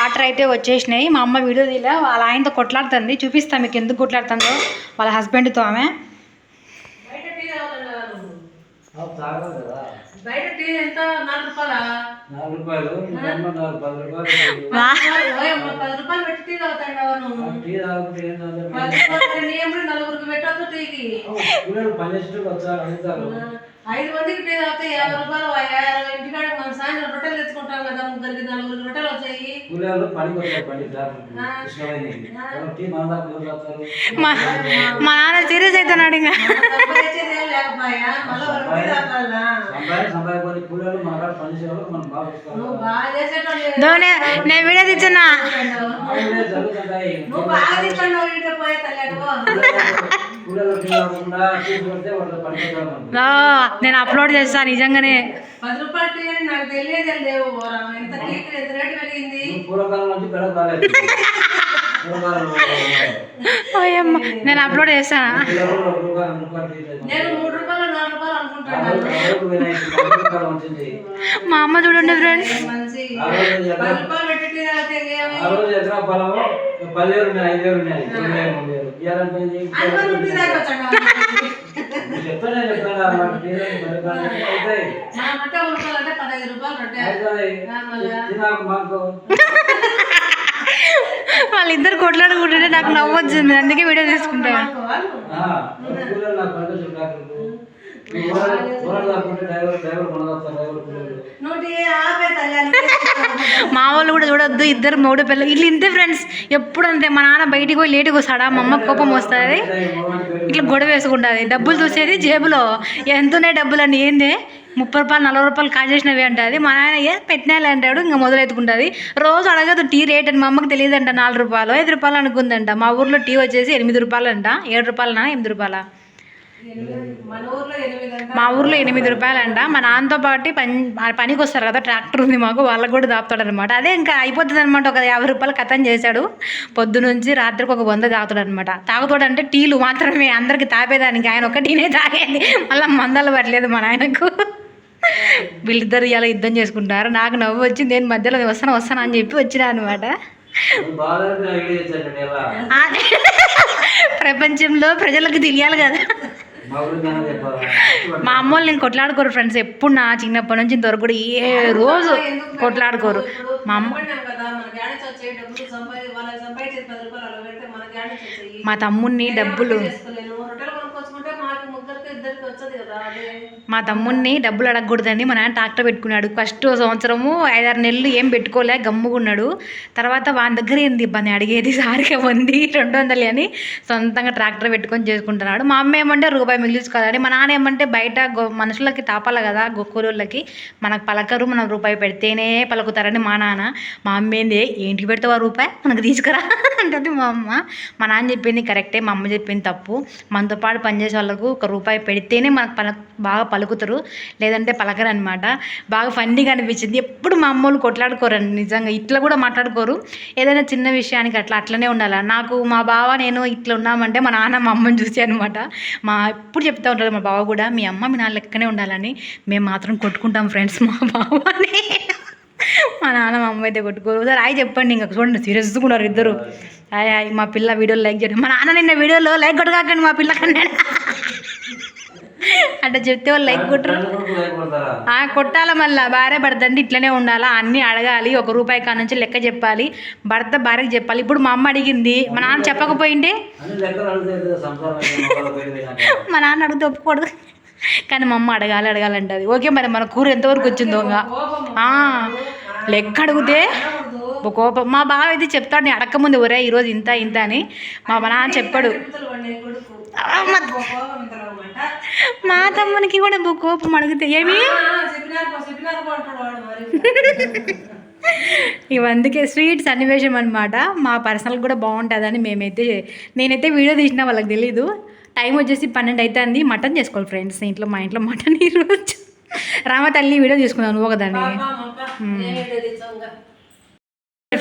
Water అయితే వచ్చేసినాయి. మా అమ్మ వీడియో తీలా వాళ్ళ ఆయనతో కొట్లాడుతుంది. చూపిస్తాను మీకు ఎందుకు కొట్లాడుతుందో. వాళ్ళ హస్బెండ్తో ఆమె. నలుగురికి పెట్టొద్దు టీకి. ఐదు మందికి టీ తాగితే యాభై రూపాయలు యాభై ఇంటికాడ మనం సాయంత్రం రొట్టెలు తెచ్చుకుంటాం కదా ముగ్గురికి నలుగురికి రొట్టెలు వచ్చాయి? మా మా నాన్న సీరియస్ అవుతున్నాడు ఇంకా ధోని నేను వీడియో తెచ్చున్నా నువ్వు బాగా తిప్పండి ఇంటికి పోయే తల్లి నేను అప్లోడ్ చేస్తాను నిజంగానే. పది రూపాయలు నాకు తెలియదే లేవు. ఎంత రేటు పెరిగింది. నేను అప్లోడ్ చేస్తాను. నేను మూడు మా అమ్మ చూడండి ఫ్రెండ్స్ వాళ్ళిద్దరు కొట్లాడుకుంటుంటే నాకు నవ్వు వచ్చింది అందుకే వీడియో తీసుకుంటాను మా వాళ్ళు కూడా చూడొద్దు ఇద్దరు మూడు పిల్లలు. ఇట్లా ఇంతే ఫ్రెండ్స్ ఎప్పుడు అంతే మా నాన్న బయటికి పోయి లేటుగా వస్తాడా? మా అమ్మ కోపం వస్తుంది. ఇట్లా గొడవ వేసుకుంటుంది. డబ్బులు చూసేది జేబులో. ఎంత ఉన్నాయి డబ్బులు అని ఏంది? ముప్పై రూపాయలు నలభై రూపాయలు కాజేసినవి అంటది. మా నాయన ఏ పెట్టినాలే అంటాడు ఇంకా మొదలెత్తుకుంటుంది. రోజు అడగదు టీ రేట్ అని మా అమ్మకి తెలియదంట నాలుగు రూపాయలు ఐదు రూపాయలు అనుకుందంట. మా ఊర్లో టీ వచ్చేసి ఎనిమిది రూపాయలు అంట ఏడు రూపాయలనా ఎనిమిది రూపాయల మన ఊర్లో ఎనిమిది గంటల మా ఊర్లో ఎనిమిది రూపాయలంట. మా నాన్నతో పాటు పని పనికి వస్తారు కదా ట్రాక్టర్ ఉంది మాకు వాళ్ళకు కూడా దాపుతాడు అనమాట అదే ఇంకా అయిపోతుంది అనమాట ఒక యాభై రూపాయలు కథం చేశాడు. పొద్దు నుంచి రాత్రికి ఒక వంద తాగుతాడు అనమాట తాగుతాడు అంటే టీలు మాత్రమే అందరికి తాపేదానికి. ఆయన ఒక టీనే తాగేది. మళ్ళీ మందలు పట్టలేదు మా నాయనకు. వీళ్ళిద్దరు ఇలా యుద్ధం చేసుకుంటారు నాకు నవ్వు వచ్చి నేను మధ్యలో వస్తాను వస్తాను అని చెప్పి వచ్చినా అనమాట ప్రపంచంలో ప్రజలకు తెలియాలి కదా. మా అమ్మ వాళ్ళు నేను కొట్లాడుకోరు ఫ్రెండ్స్ ఎప్పుడు నా చిన్నప్పటి నుంచి ఇంతవరకు కూడా ఏ రోజు కొట్లాడుకోరు. మా అమ్మ మా తమ్ముడిని డబ్బులు మా తమ్ముడిని డబ్బులు అడగకూడదని మా నాన్న ట్రాక్టర్ పెట్టుకున్నాడు. ఫస్ట్ సంవత్సరము ఐదారు నెలలు ఏం పెట్టుకోలే గమ్ముకున్నాడు తర్వాత వాని దగ్గర ఏంది ఇబ్బంది? అడిగేది సారిగా ఉంది రెండు వందలు అని సొంతంగా ట్రాక్టర్ పెట్టుకొని చేసుకుంటున్నాడు. మా అమ్మ ఏమంటే రూపాయి మిగిలించుకోవాలని మా నాన్న ఏమంటే బయట మనుషులకి తాపాలి కదా గొక్కూరులకి మనకు పలకరు మనం రూపాయి పెడితేనే పలుకుతారని మా నాన్న. మా అమ్మ ఏంది ఏంటికి పెడతావా రూపాయి? మనకు తీసుకురా. అంటది మా అమ్మ. మా నాన్న చెప్పింది కరెక్టే మా అమ్మ చెప్పింది తప్పు. మనతో పాటు పనిచేసి వాళ్ళకు ఒక రూపాయి పెడితేనే మనకు పల బాగా పలుకుతారు. లేదంటే పలకరు అనమాట బాగా ఫన్నీగా అనిపించింది. ఎప్పుడు మా అమ్మోళ్ళు కొట్లాడుకోరండి నిజంగా. ఇట్లా కూడా మాట్లాడుకోరు. ఏదైనా చిన్న విషయానికి అట్లా అట్లనే ఉండాలి. నాకు మా బావ నేను ఇట్లా ఉన్నామంటే మా నాన్న మా అమ్మని చూసి అనమాట. మా ఎప్పుడు చెప్తా ఉంటారు మా బావ కూడా మీ అమ్మ మీ నాన్న లెక్కనే ఉండాలని మేము మాత్రం కొట్టుకుంటాం ఫ్రెండ్స్ మా బావని. మా నాన్న మా అమ్మ అయితే కొట్టుకోరు. రాయి చెప్పండి ఇంకా. చూడండి సీరియస్గా ఉన్నారు ఇద్దరు. హాయ్ హాయ్ మా పిల్ల వీడియోలో లైక్ చేయండి. మా నాన్న నిన్న వీడియోలో లైక్ కొట్టకాకండి మా పిల్ల కన్నా అంటే చెప్తే వాళ్ళు లైక్ కొట్టరు. ఆ, కొట్టాల మళ్ళా? భార్య భర్త అంటే ఇట్లనే ఉండాలా? అన్నీ అడగాలి ఒక రూపాయి కాడ నుంచి లెక్క చెప్పాలి భర్త భార్యకి చెప్పాలి. ఇప్పుడు మా అమ్మ అడిగింది మా నాన్న చెప్పకపోయింటే. మా నాన్న అడిగితే ఒప్పుకోడు. కానీ మా అమ్మ అడగాలి అడగాలంటది. ఓకే మరి మన కూర ఎంతవరకు వచ్చిందో లెక్క అడిగితే కోపం. మా బావ అయితే చెప్తాడు నేను అడగకముందు ఒరే ఈరోజు ఇంత ఇంత అని. మా నాన్న చెప్పాడు. మా- తమ్మునికి కూడా బో కోపం అడిగితే ఏమి? ఆ, చెప్పినారు పో, చెప్పినారు పో అంటాడు వాడు మరి. ఇవి అందుకే స్వీట్ సన్నివేశం అనమాట మా పర్సనల్ కూడా బాగుంటుందని మేమైతే నేనైతే వీడియో తీసిన వాళ్ళకి తెలీదు. టైం వచ్చేసి పన్నెండు అవుతుంది మటన్ చేసుకోవాలి ఫ్రెండ్స్ ఇంట్లో మా ఇంట్లో మటన్ ఈరోజు. రామ తల్లి వీడియో తీసుకున్నాను ఒకదాన్ని పాప, మప్ప, ఏమిటో తెచ్చావు ఇంకా.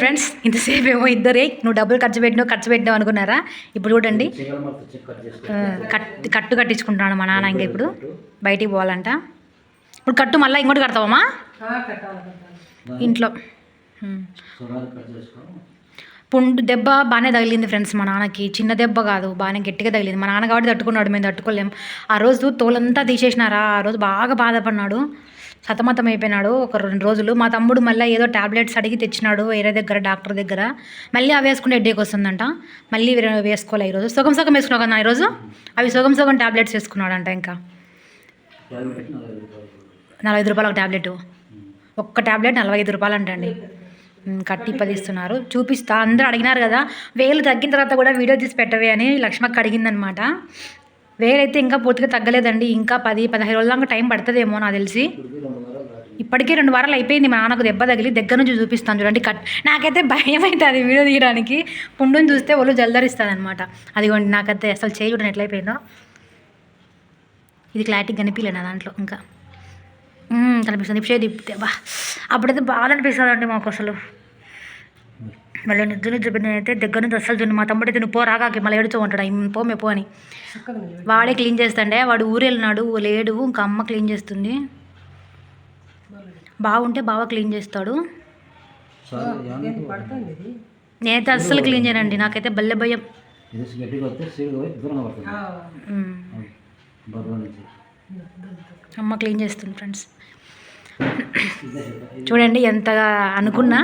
ఫ్రెండ్స్ ఇంతసేపు ఏమో ఇద్దరే. నువ్వు డబ్బులు ఖర్చు పెట్టినావు ఖర్చు పెట్టినావు అనుకున్నారా? ఇప్పుడు చూడండి. కట్ కట్టు కట్టించుకుంటున్నాడు మా నాన్న ఇంకా ఇప్పుడు. బయటికి పోవాలంట. ఇప్పుడు కట్టు మళ్ళీ ఇంకోటి కడతావమ్మా? ఆ, కట్టాలి కట్టాలి. ఇంట్లో. పుండు దెబ్బ బాగానే తగిలింది ఫ్రెండ్స్ మా నాన్నకి. చిన్న దెబ్బ కాదు బాగానే గట్టిగా తగిలింది. మా నాన్న కాబట్టి తట్టుకున్నాడు మేము తట్టుకోలేం. ఆ రోజు తోలంతా తీసేసినారా? ఆ రోజు బాగా బాధపడినాడు. సతమతం అయిపోయినాడు ఒక రెండు రోజులు. మా తమ్ముడు మళ్ళీ ఏదో టాబ్లెట్స్ అడిగి తెచ్చినాడు వేరే దగ్గర డాక్టర్ దగ్గర. మళ్ళీ అవి వేసుకుంటే హెడ్ఏక్ వస్తుందంట. మళ్ళీ వేరే- ఈరోజు. సగం సగం వేసుకున్నావు కదా ఈరోజు? అవి సగం సగం టాబ్లెట్స్ వేసుకున్నాడంట ఇంకా. నలభై ఐదు రూపాయలు ఒక టాబ్లెట్. ఒక్క టాబ్లెట్ నలభై ఐదు రూపాయలు అంటండి. కట్టి పదిస్తున్నారు చూపిస్తా. అందరూ అడిగినారు కదా. వేలు తగ్గిన తర్వాత కూడా వీడియో తీసి పెట్టవే అని లక్ష్మక్క అడిగిందనమాట. వేరైతే ఇంకా పూర్తిగా తగ్గలేదండి. ఇంకా పది పదహైదు రోజుల దాకా టైం పడుతుందేమో నాకు తెలిసి. ఇప్పటికే రెండు వారాలు అయిపోయింది మా నాన్నకు దెబ్బ తగిలి. దగ్గర నుంచి చూపిస్తాను చూడండి. కట్ నాకైతే భయం అవుతుంది వీడియో తీయడానికి. పుండుని చూస్తే ఒళ్ళు జల్దరిస్తుంది అనమాట అదిగోండి నాకైతే అసలు చేయి చూడండి ఎట్లయిపోయిందో. ఇది క్లారిటీ కనిపించలే నా దాంట్లో ఇంకా. కనిపిస్తుంది. ఇప్పుడు తిప్పితే బా అప్పుడైతే బాగా అనిపిస్తుంది అండి మాకు అసలు. మళ్ళీ నిద్ర నిద్ర నేనైతే దగ్గర నుంచి అసలు చూడండి మా తమ్ముడు అయితే నువ్వు పో రాగాకి మళ్ళీ ఏడుచో ఉంటాడు. "ఇమ్, పో మే పో అని. వాడే క్లీన్ చేస్తాండే. వాడు ఊరు వెళ్ళినాడు లేడు ఇంకా అమ్మ క్లీన్ చేస్తుంది. బాగుంటే బాగా క్లీన్ చేస్తాడు. నేనైతే అస్సలు క్లీన్ చేయనండి. నాకైతే బల్లె భయం. అమ్మ క్లీన్ చేస్తుంది ఫ్రెండ్స్. చూడండి ఎంతగా అనుకున్నా.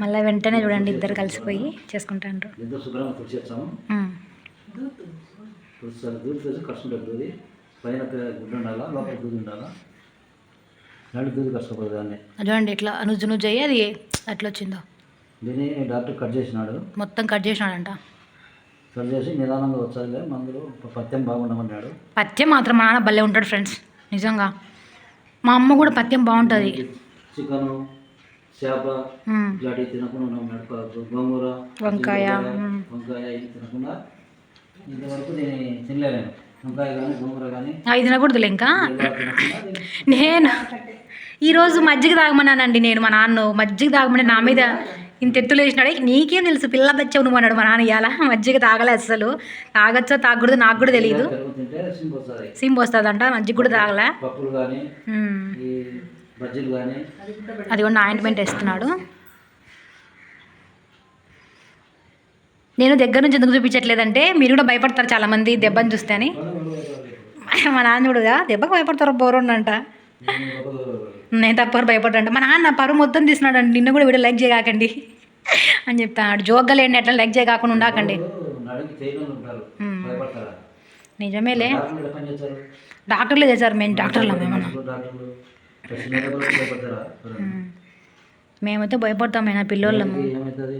మళ్ళీ వెంటనే చూడండి ఇద్దరు కలిసిపోయి చేసుకుంటాండ్రు. ఇద్దరు శుభ్రంగా తుడిచేస్తాము మ్మ్. తుడిచాలి దూరి తెచ్చి కష్టం దూది పైన పే- గుడ్డు ఉండాలా లోపల దూది ఉండాలా? నడు దూది కష్టపడదు దాన్ని. చూడండి ఇట్లా నుజ్జు నుజ్జు అయ్యి అది ఎట్లా వచ్చిందో? దీన్ని డాక్టర్ కట్ చేసినాడు. మొత్తం కట్ చేసినాడంట? కట్ చేసి నిదానంగా వచ్చాదిలే మందులు పత్యం బాగుండమన్నాడు. పత్యం మాత్రం మా నాన్న భలే ఉంటాడు ఫ్రెండ్స్ నిజంగా. మా అమ్మ కూడా పత్యం బాగుంటుంది. చికెను చేప. ఇలాంటివి తినకుండా ఉన్నాం నడప గోంగూర వంకాయ. వంకాయ తినకుండా ఇంతవరకు నేను వంకాయ కానీ గోంగూర కానీ అవి తినకూడదులే ఇంకా. నేను ఈరోజు మజ్జిగ తాగమన్నానండి నేను మా నాన్న. మజ్జిగ తాగమని నా మీద ఇంత ఎత్తులు వేసినాడు. నీకేం తెలుసు? పిల్ల బచ్చావు నువ్వు అన్నాడు మా నాన్న ఇవాళ మజ్జిగ తాగలే అసలు తాగొచ్చో తాగకూడదు? నాకు కూడా తెలియదు సిమ్ వస్తుందంట. మజ్జిగ కూడా తాగలే. బజ్జీలు కానీ అది కూడా ఆయింట్మెంట్ వేస్తున్నాడు. నేను దగ్గర నుంచి ఎందుకు చూపించట్లేదంటే మీరు కూడా భయపడతారు చాలామంది దెబ్బని చూస్తే అని మా నాన్న చూడుగా దెబ్బకు భయపడతారు బోరుండంట నేను తప్పరు భయపడ్డంట మా నాన్న పరువు మొత్తం తీసినాడండి నిన్న కూడా వీడియో లైక్ చేయకండి అని చెప్తాడు జోగ్గా లేండి అట్లా లైక్ చేయకుండా ఉండకండి నిజమేలే. డాక్టర్లే చేశారు మేము డాక్టర్లు ఏమన్నా మేమైతే భయపడతాం అయినా పిల్లోళ్ళము. దానికి ఏమవుతుంది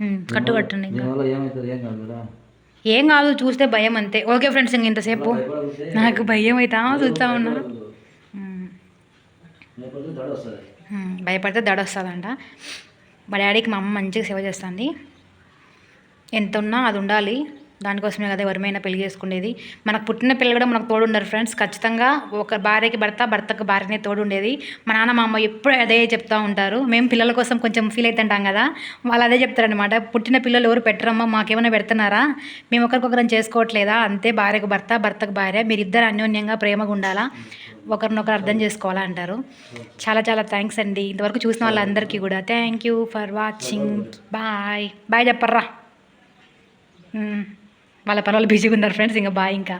ఉమ్, కట్టు కట్టండి ఇంకా. దీనివల్ల ఏమవుతుంది ఏం కాదు చూస్తే భయం అంతే. ఓకే ఫ్రెండ్స్ ఇంక ఇంతసేపు. నాకు భయం అవుతా చూస్తా ఉన్నా. భయపడితే దడ వస్తుందంట. మా డాడీకి మా అమ్మ మంచిగా సేవ చేస్తుంది. ఎంత ఉన్నా అది ఉండాలి. దానికోసమే కదా ఎవరిమైనా పెళ్ళి చేసుకునేది. మనకు పుట్టిన పిల్లలు కూడా మనకు తోడు ఉండరు ఫ్రెండ్స్. ఖచ్చితంగా ఒక భార్యకి భర్త భర్తకు భార్యనే తోడు ఉండేది మా నాన్న మా అమ్మ ఎప్పుడు అదే చెప్తూ ఉంటారు. మేము పిల్లల కోసం కొంచెం ఫీల్ అవుతుంటాం కదా. వాళ్ళు అదే చెప్తారనమాట పుట్టిన పిల్లలు ఎవరు పెట్టరమ్మా మాకేమైనా పెడుతున్నారా? మేము ఒకరికొకరం చేసుకోవట్లేదా? అంతే భార్యకు భర్త భర్తకు భార్య. మీరిద్దరు అన్యోన్యంగా ప్రేమగా ఉండాలా? ఒకరినొకరు అర్థం చేసుకోవాలా అంటారు. చాలా చాలా థ్యాంక్స్ అండి. ఇంతవరకు చూసిన వాళ్ళందరికీ కూడా. Thank you for watching bye bye చెప్పర్రా. వాళ్ళ పని వాళ్ళు బిజీగా ఉన్నారు ఫ్రెండ్స్ ఇంకా బాయ్ ఇంకా.